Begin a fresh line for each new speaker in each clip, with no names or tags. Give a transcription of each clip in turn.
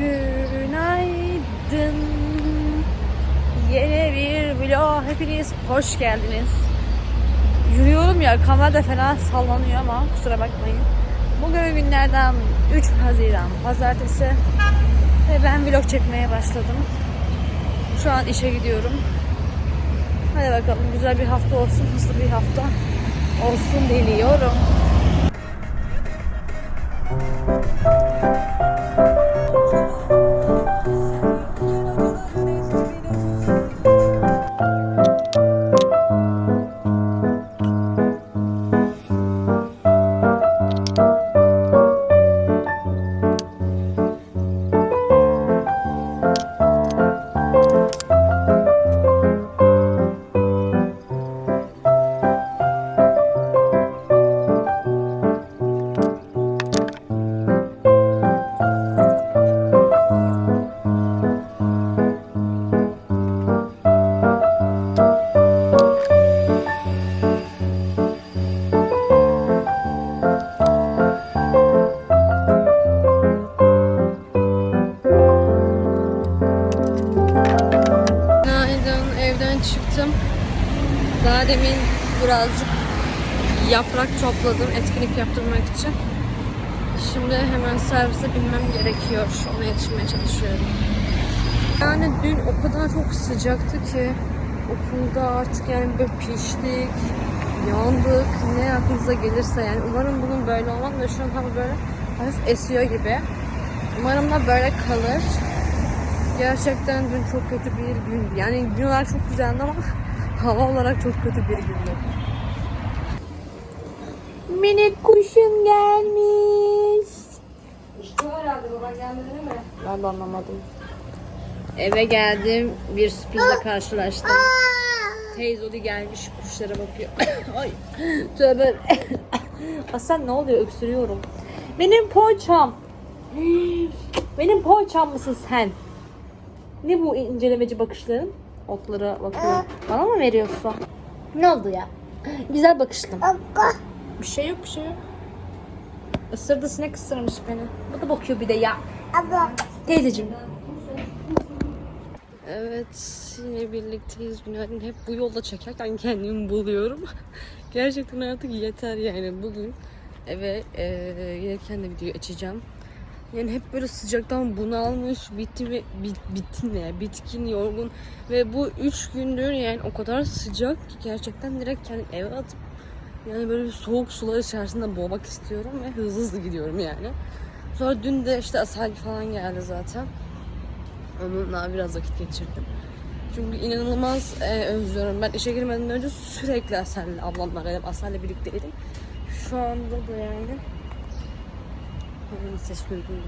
Günaydın. Yeni bir vlog hepiniz hoş geldiniz. Yürüyorum ya kamera da fena sallanıyor ama kusura bakmayın. Bugün günlerden 3 Haziran pazartesi ve ben vlog çekmeye başladım. Şu an işe gidiyorum. Hadi bakalım güzel bir hafta olsun, hızlı bir hafta olsun diliyorum. Daha demin birazcık yaprak topladım etkinlik yaptırmak için. Şimdi hemen servise binmem gerekiyor. Ona yetişmeye çalışıyorum. Yani dün o kadar çok sıcaktı ki okulda artık yani böyle piştik, yandık, ne aklınıza gelirse yani umarım bunun böyle olmaz da şu an hava böyle hafif esiyor gibi. Umarım da böyle kalır. Gerçekten dün çok kötü bir gündü. Yani gün olarak çok güzeldi ama hava olarak çok kötü bir gündü. Minik kuşum gelmiş.
İşte herhalde baba gelmedi değil mi?
Ben de anlamadım. Eve geldim. Bir sürprizle karşılaştım. Teyze Odi gelmiş kuşlara bakıyor. Ay tövbe. Aslan ne oluyor öksürüyorum. Benim poğaçam. Benim poğaçam mısın sen? Ne bu incelemeci bakışların? Otlara bakıyor. Bana mı veriyorsun? Ne oldu ya? Güzel bakışlım. Bir şey yok bir şey yok. Isırdı sinek ısırmış beni. Bu da bakıyor bir de ya. Teyzeciğim. Evet yine birlikteyiz günaydın. Hep bu yolda çekerken kendimi buluyorum. Gerçekten artık yeter yani bugün eve e, gelirken de video açacağım. Yani hep böyle sıcaktan bunalmış, bitti ve bit, bittin ne, bitkin, yorgun ve bu üç gündür yani o kadar sıcak ki gerçekten direkt kendim eve atıp yani böyle bir soğuk sular içerisinde boğmak istiyorum ve hızlı hızlı gidiyorum yani. Sonra dün de işte Asal falan geldi zaten. Onunla biraz vakit geçirdim. Çünkü inanılmaz e, özlüyorum. Ben işe girmeden önce sürekli Asel'le ablamlarla, Asel'le birlikteydim. Şu anda da yani Onun ses duydum.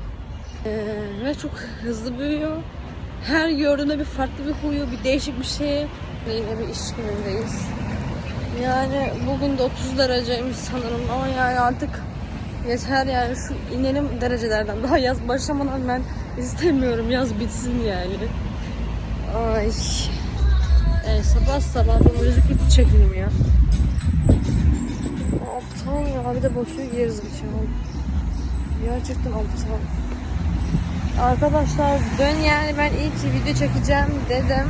Ee, ve çok hızlı büyüyor. Her gördüğümde bir farklı bir huyu, bir değişik bir şey. Ve yine bir iş günündeyiz. Yani bugün de 30 dereceymiş sanırım ama yani artık yeter yani şu inelim derecelerden. Daha yaz başlamadan ben istemiyorum yaz bitsin yani. Ay. E, sabah sabah bu müzik çekeyim ya. Aptal ya bir de bakıyor gerizekalı. Gerçekten aptal. Arkadaşlar dün yani ben iyi ki video çekeceğim dedim.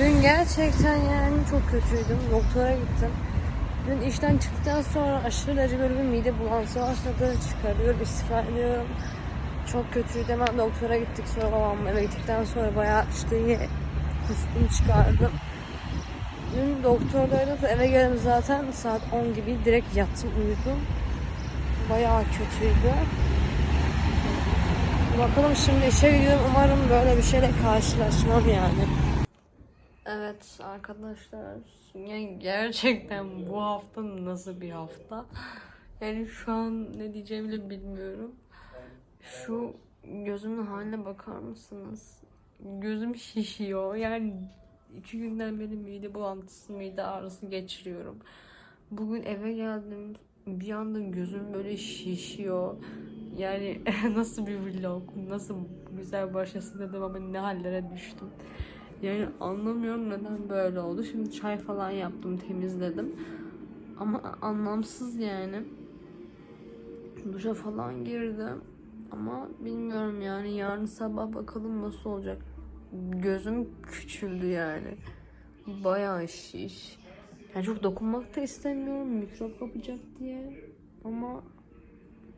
Dün gerçekten yani çok kötüydüm. Doktora gittim. Dün işten çıktıktan sonra aşırı derece böyle bir mide bulantısı başladı. Çıkarıyor, istifa ediyorum. Çok kötüydü. Hemen doktora gittik. Sonra babam eve gittikten sonra bayağı işte yine kustum çıkardım. Dün doktordaydım. Eve geldim zaten saat 10 gibi direkt yattım uyudum. Bayağı kötüydü. Bakalım şimdi işe gidiyorum. Umarım böyle bir şeyle karşılaşmam yani. Evet arkadaşlar yani gerçekten bu hafta nasıl bir hafta? Yani şu an ne diyeceğimi de bilmiyorum. Şu gözümün haline bakar mısınız? Gözüm şişiyor. Yani iki günden beri mide bulantısı, mide ağrısı geçiriyorum. Bugün eve geldim. Bir anda gözüm böyle şişiyor. Yani nasıl bir vlog, nasıl güzel başlasın dedim ama ne hallere düştüm. Yani anlamıyorum neden böyle oldu. Şimdi çay falan yaptım, temizledim. Ama anlamsız yani. Duşa falan girdim. Ama bilmiyorum yani yarın sabah bakalım nasıl olacak. Gözüm küçüldü yani. Bayağı şiş. Yani çok dokunmak da istemiyorum mikrop kapacak diye. Ama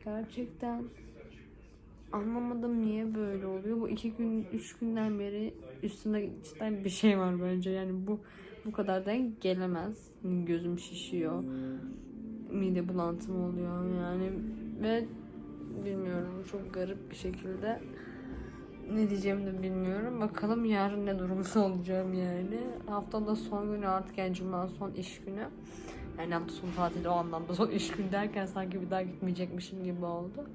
gerçekten anlamadım niye böyle oluyor. Bu iki gün, üç günden beri üstünde cidden bir şey var bence. Yani bu bu kadar da gelemez. Gözüm şişiyor. Mide bulantım oluyor yani ve bilmiyorum çok garip bir şekilde ne diyeceğimi de bilmiyorum. Bakalım yarın ne durumda olacağım yani. Haftanın son günü artık yani cuma son iş günü. Yani hafta sonu tatili o anlamda son iş günü derken sanki bir daha gitmeyecekmişim gibi oldu.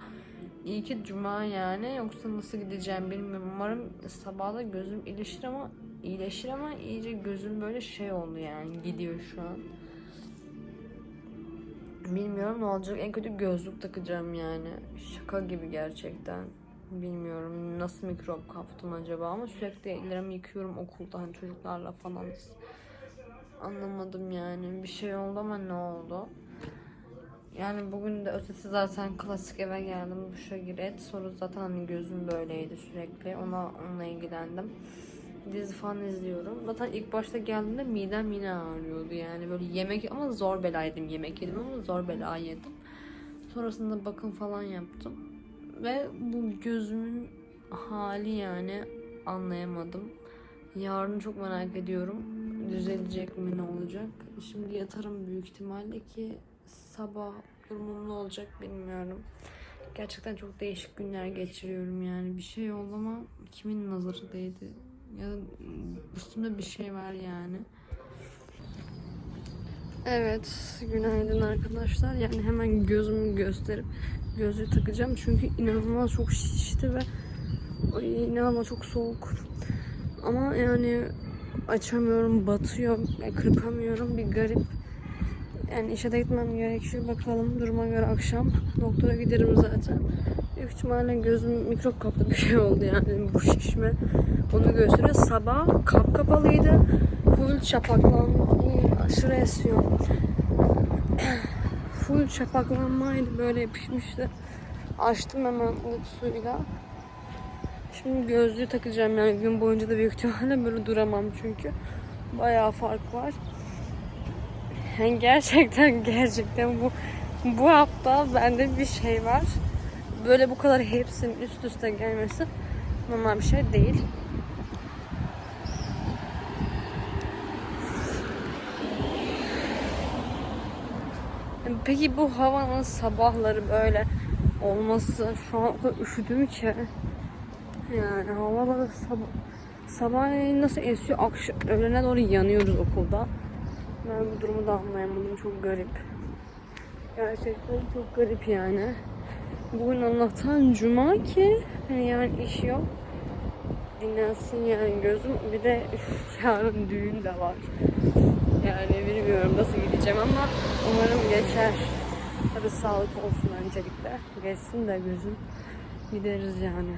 İyi ki cuma yani yoksa nasıl gideceğim bilmiyorum. Umarım sabahda gözüm iyileşir ama iyileşir ama iyice gözüm böyle şey oldu yani gidiyor şu an. Bilmiyorum ne olacak. En kötü gözlük takacağım yani. Şaka gibi gerçekten. Bilmiyorum nasıl mikrop kaptım acaba ama sürekli ellerimi yıkıyorum okulda hani çocuklarla falan. Anlamadım yani. Bir şey oldu ama ne oldu? Yani bugün de ötesi zaten klasik eve geldim duşa giret. Sonra zaten hani gözüm böyleydi sürekli. Ona onunla ilgilendim. Dizi falan izliyorum. Zaten ilk başta geldiğimde midem yine ağrıyordu yani böyle yemek ama zor bela yedim yemek yedim ama zor bela yedim. Sonrasında bakım falan yaptım. Ve bu gözümün hali yani anlayamadım. Yarın çok merak ediyorum. Düzelecek mi ne olacak? Şimdi yatarım büyük ihtimalle ki sabah durumum ne olacak bilmiyorum. Gerçekten çok değişik günler geçiriyorum yani. Bir şey oldu ama kimin nazarı değdi? Ya üstümde bir şey var yani. Evet, günaydın arkadaşlar. Yani hemen gözümü gösterip gözlüğü takacağım. Çünkü inanılmaz çok şişti ve inanılmaz çok soğuk. Ama yani açamıyorum, batıyor, kırpamıyorum. Bir garip. Yani işe de gitmem gerekiyor. Bakalım duruma göre akşam doktora giderim zaten. Büyük ihtimalle gözüm mikrop kaplı bir şey oldu yani bu şişme onu gösteriyor. Sabah kap kapalıydı. Full çapaklanma. Aşırı esiyor. Full çapaklanmaydı böyle yapışmıştı. Açtım hemen ılık suyla. Şimdi gözlüğü takacağım yani gün boyunca da büyük ihtimalle böyle duramam çünkü. Bayağı fark var. Yani gerçekten gerçekten bu bu hafta bende bir şey var. Böyle bu kadar hepsinin üst üste gelmesi normal bir şey değil. Peki bu havanın sabahları böyle olması şu an üşüdüm ki. Yani havalar sabah sabah nasıl esiyor akşam öğlene doğru yanıyoruz okulda. Ben bu durumu da anlayamadım. Çok garip. Gerçekten çok garip yani. Bugün Allah'tan cuma ki hani yani iş yok. Dinlensin yani gözüm. Bir de yarın düğün de var. Yani bilmiyorum nasıl gideceğim ama umarım geçer. Tabii sağlık olsun öncelikle. Geçsin de gözüm. Gideriz yani.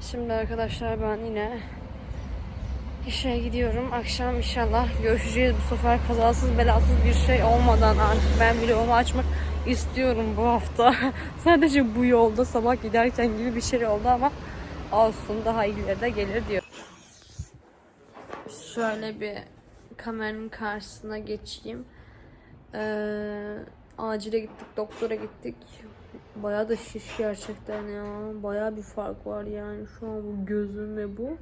Şimdi arkadaşlar ben yine işe gidiyorum. Akşam inşallah görüşeceğiz. Bu sefer kazasız belasız bir şey olmadan artık ben vlogumu açmak istiyorum bu hafta. Sadece bu yolda sabah giderken gibi bir şey oldu ama olsun daha iyileri de gelir diyor. Şöyle bir kameranın karşısına geçeyim. Ee, acile gittik, doktora gittik. Bayağı da şiş gerçekten ya. Bayağı bir fark var yani şu an bu gözüm ve bu.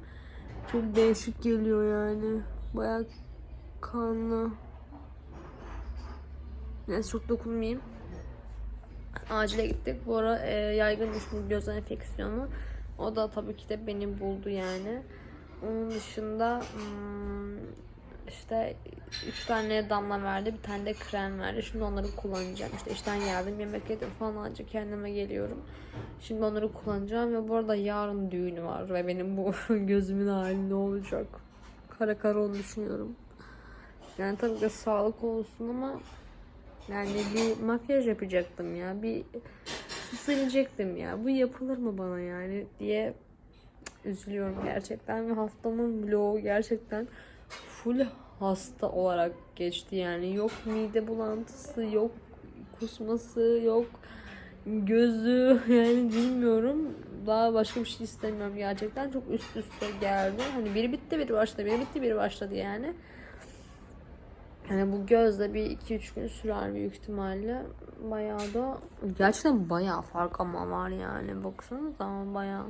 Çok değişik geliyor yani. Bayağı kanlı. Neyse çok dokunmayayım. Acile gittik. Bu ara e, yaygın düşmüş göz enfeksiyonu. O da tabii ki de beni buldu yani. Onun dışında hmm, işte üç tane damla verdi. Bir tane de krem verdi. Şimdi onları kullanacağım. İşte işten geldim. Yemek yedim falan ancak kendime geliyorum. Şimdi onları kullanacağım ve bu arada yarın düğünü var ve benim bu gözümün hali ne olacak? Kara kara onu düşünüyorum. Yani tabii ki sağlık olsun ama yani bir makyaj yapacaktım ya. Bir silecektim ya. Bu yapılır mı bana yani diye üzülüyorum gerçekten ve haftanın vlogu gerçekten full hasta olarak geçti yani. Yok mide bulantısı, yok kusması, yok gözü yani bilmiyorum. Daha başka bir şey istemiyorum gerçekten. Çok üst üste geldi. Hani biri bitti biri başladı. Biri bitti biri başladı yani. Hani bu gözle bir 2-3 gün sürer büyük ihtimalle. Bayağı da gerçekten bayağı fark ama var yani. Baksanıza bayağı.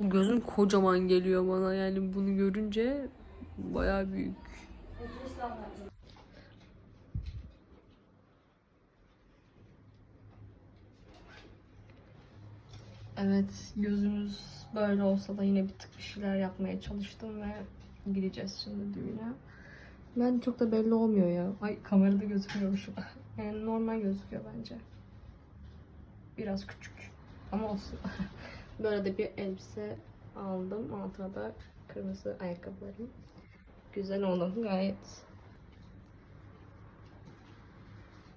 Gözüm kocaman geliyor bana yani bunu görünce bayağı büyük. Evet gözümüz böyle olsa da yine bir tık bir şeyler yapmaya çalıştım ve gideceğiz şimdi düğüne. Ben çok da belli olmuyor ya. Ay kamerada gözükmüyormuşum. Yani normal gözüküyor bence. Biraz küçük ama olsun. Böyle de bir elbise aldım. Altına da kırmızı ayakkabılarım. Güzel oldu gayet